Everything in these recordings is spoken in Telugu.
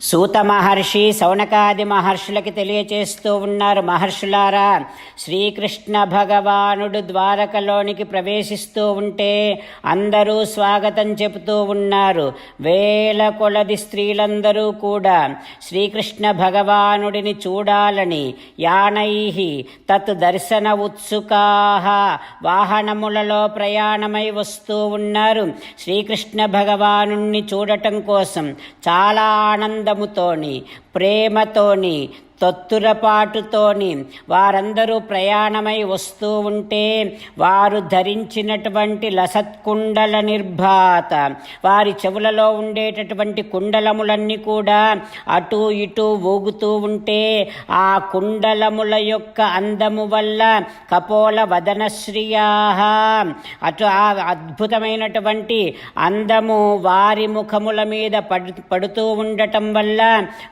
సూత మహర్షి సౌనకాది మహర్షులకి తెలియచేస్తూ ఉన్నారు. మహర్షులారా శ్రీకృష్ణ భగవానుడు ద్వారకలోనికి ప్రవేశిస్తూ ఉంటే అందరూ స్వాగతం చెబుతూ ఉన్నారు. వేల కొలది స్త్రీలందరూ కూడా శ్రీకృష్ణ భగవానుడిని చూడాలని యానై తత్ దర్శన ఉత్సుకాహ వాహనములలో ప్రయాణమై వస్తూ ఉన్నారు. శ్రీకృష్ణ భగవాను చూడటం కోసం చాలా ఆనందముతోని ప్రేమతోని తొత్తురపాటుతోని వారందరూ ప్రయాణమై వస్తూ ఉంటే వారు ధరించినటువంటి లసత్కుండల నిర్భాత వారి చెవులలో ఉండేటటువంటి కుండలములన్నీ కూడా అటు ఇటు ఊగుతూ ఉంటే ఆ కుండలముల యొక్క అందము వల్ల కపోల వదనశ్రియా అటు ఆ అద్భుతమైనటువంటి అందము వారి ముఖముల మీద పడుతూ ఉండటం వల్ల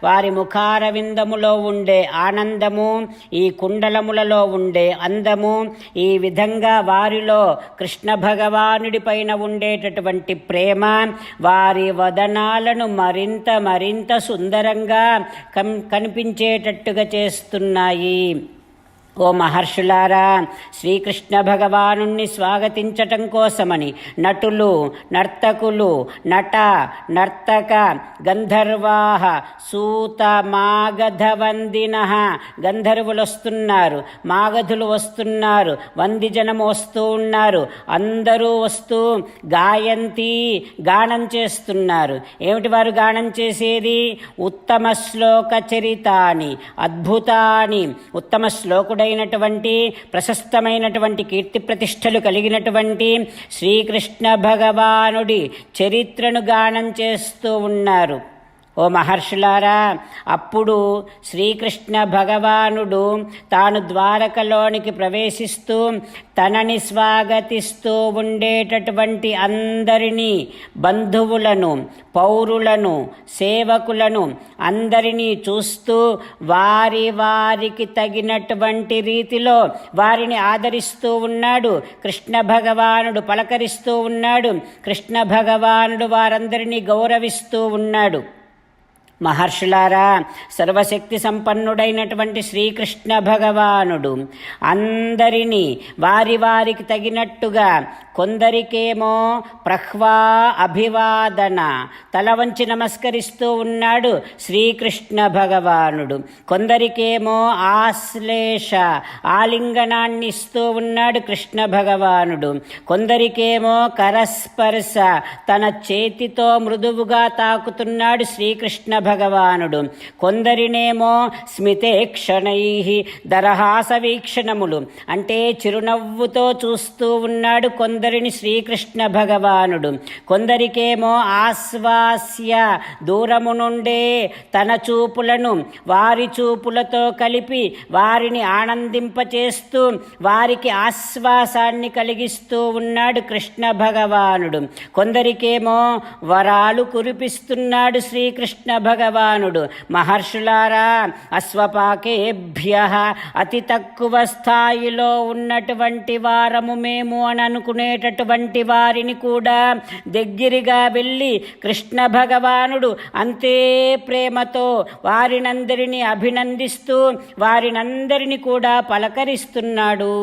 వారి ముఖారవిందములో ఉండే ఉండే ఆనందము ఈ కుండలములలో ఉండే అందము ఈ విధంగా వారిలో కృష్ణ భగవానుడి పైన ఉండేటటువంటి ప్రేమ వారి వదనాలను మరింత మరింత సుందరంగా కం కనిపించేటట్టుగా చేస్తున్నాయి. ఓ మహర్షులారా శ్రీకృష్ణ భగవాను స్వాగతించటం కోసమని నటులు నర్తకులు నట నర్తక గంధర్వాహ సూత మాగధ వందిన గంధర్వులు వస్తున్నారు మాగధులు వస్తున్నారు వందిజనము వస్తూ ఉన్నారు అందరూ వస్తూ గాయంతి గానం చేస్తున్నారు. ఏమిటి వారు గానం చేసేది? ఉత్తమ శ్లోక చరితాని అద్భుతాని ఉత్తమ శ్లోకుడ అయినటువంటి ప్రశస్తమైనటువంటి కీర్తి ప్రతిష్టలు కలిగినటువంటి శ్రీకృష్ణ భగవానుడి చరిత్రను గానం చేస్తూ ఉన్నారు. ఓ మహర్షులారా అప్పుడు శ్రీకృష్ణ భగవానుడు తాను ద్వారకలోనికి ప్రవేశిస్తూ తనని స్వాగతిస్తూ ఉండేటటువంటి అందరినీ బంధువులను పౌరులను సేవకులను అందరినీ చూస్తూ వారి వారికి తగినటువంటి రీతిలో వారిని ఆదరిస్తూ ఉన్నాడు. కృష్ణ భగవానుడు పలకరిస్తూ ఉన్నాడు. కృష్ణ భగవానుడు వారందరినీ గౌరవిస్తూ ఉన్నాడు. మహర్షులారా సర్వశక్తి సంపన్నుడైనటువంటి శ్రీకృష్ణ భగవానుడు అందరినీ వారి వారికి తగినట్టుగా కొందరికేమో ప్రహ్వా అభివాదన తల వంచి నమస్కరిస్తూ ఉన్నాడు శ్రీకృష్ణ భగవానుడు. కొందరికేమో ఆశ్లేష ఆలింగనాన్ని ఇస్తూ ఉన్నాడు కృష్ణ భగవానుడు. కొందరికేమో కరస్పర్శ తన చేతితో మృదువుగా తాకుతున్నాడు శ్రీకృష్ణ భగవానుడు. కొందరినేమో స్మితేక్షణై దరహాస వీక్షణములు అంటే చిరునవ్వుతో చూస్తూ ఉన్నాడు కొందరిని శ్రీకృష్ణ భగవానుడు. కొందరికేమో ఆశ్వాస్య దూరము నుండే తన చూపులను వారి చూపులతో కలిపి వారిని ఆనందింపచేస్తూ వారికి ఆశ్వాసాన్ని కలిగిస్తూ ఉన్నాడు కృష్ణ భగవానుడు. కొందరికేమో వరాలు కురిపిస్తున్నాడు శ్రీకృష్ణ భగవానుడు భగవానుడు. మహర్షులారా అశ్వపాకేభ్య అతి తక్కువ స్థాయిలో ఉన్నటువంటి వారము మేము అని అనుకునేటటువంటి వారిని కూడా దగ్గరగా వెళ్ళి కృష్ణ భగవానుడు అంతే ప్రేమతో వారినందరినీ అభినందిస్తూ వారినందరినీ కూడా పలకరిస్తున్నాడు.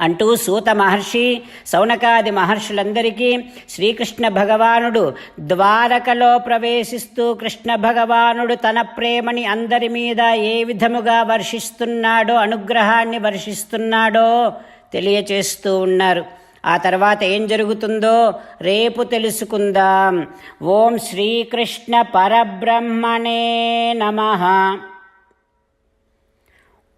అంటూ సూత మహర్షి సౌనకాది మహర్షులందరికీ శ్రీకృష్ణ భగవానుడు ద్వారకలో ప్రవేశిస్తూ కృష్ణ భగవానుడు తన ప్రేమని అందరి మీద ఏ విధముగా వర్షిస్తున్నాడో అనుగ్రహాన్ని వర్షిస్తున్నాడో తెలియచేస్తూ ఉన్నారు. ఆ తర్వాత ఏం జరుగుతుందో రేపు తెలుసుకుందాం. ఓం శ్రీకృష్ణ పరబ్రహ్మణే నమః.